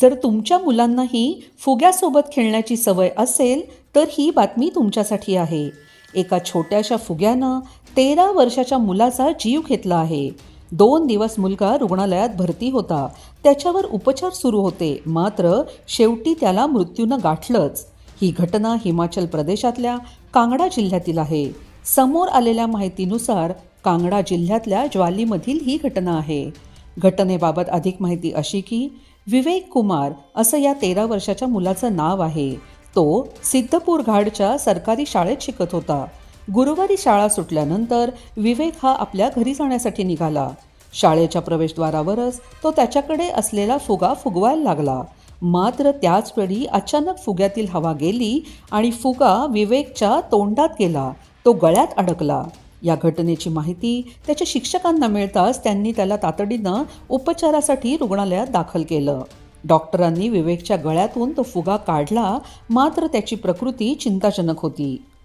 जर तुमच्या मुलांनाही फुग्यासोबत खेळण्याची सवय असेल तर ही बातमी तुमच्यासाठी आहे. एका छोट्याशा फुग्यानं तेरा वर्षाच्या मुलाचा जीव घेतला आहे. दोन दिवस मुलगा रुग्णालयात भरती होता. त्याच्यावर उपचार सुरू होते. मात्र शेवटी त्याला मृत्यूनं गाठलंच. ही घटना हिमाचल प्रदेशातल्या कांगडा जिल्ह्यातील आहे. समोर आलेल्या माहितीनुसार कांगडा जिल्ह्यातल्या ज्वालीमधील ही घटना आहे. घटनेबाबत अधिक माहिती अशी की विवेक कुमार असं या तेरा वर्षाच्या मुलाचं नाव आहे. तो सिद्धपूर घाटच्या सरकारी शाळेत शिकत होता. गुरुवारी शाळा सुटल्यानंतर विवेक हा आपल्या घरी जाण्यासाठी निघाला. शाळेच्या प्रवेशद्वारावरच तो त्याच्याकडे असलेला फुगा फुगवायला लागला. मात्र त्याच वेळी अचानक फुग्यातील हवा गेली आणि फुगा विवेकच्या तोंडात गेला. तो गळ्यात अडकला. या घटनेची माहिती त्याच्या शिक्षकांना मिळताच त्यांनी त्याला तातडीनं उपचारासाठी रुग्णालयात दाखल केलं. डॉक्टरांनी विवेकच्या गळ्यातून तो फुगा काढला मात्र त्याची प्रकृती चिंताजनक होती.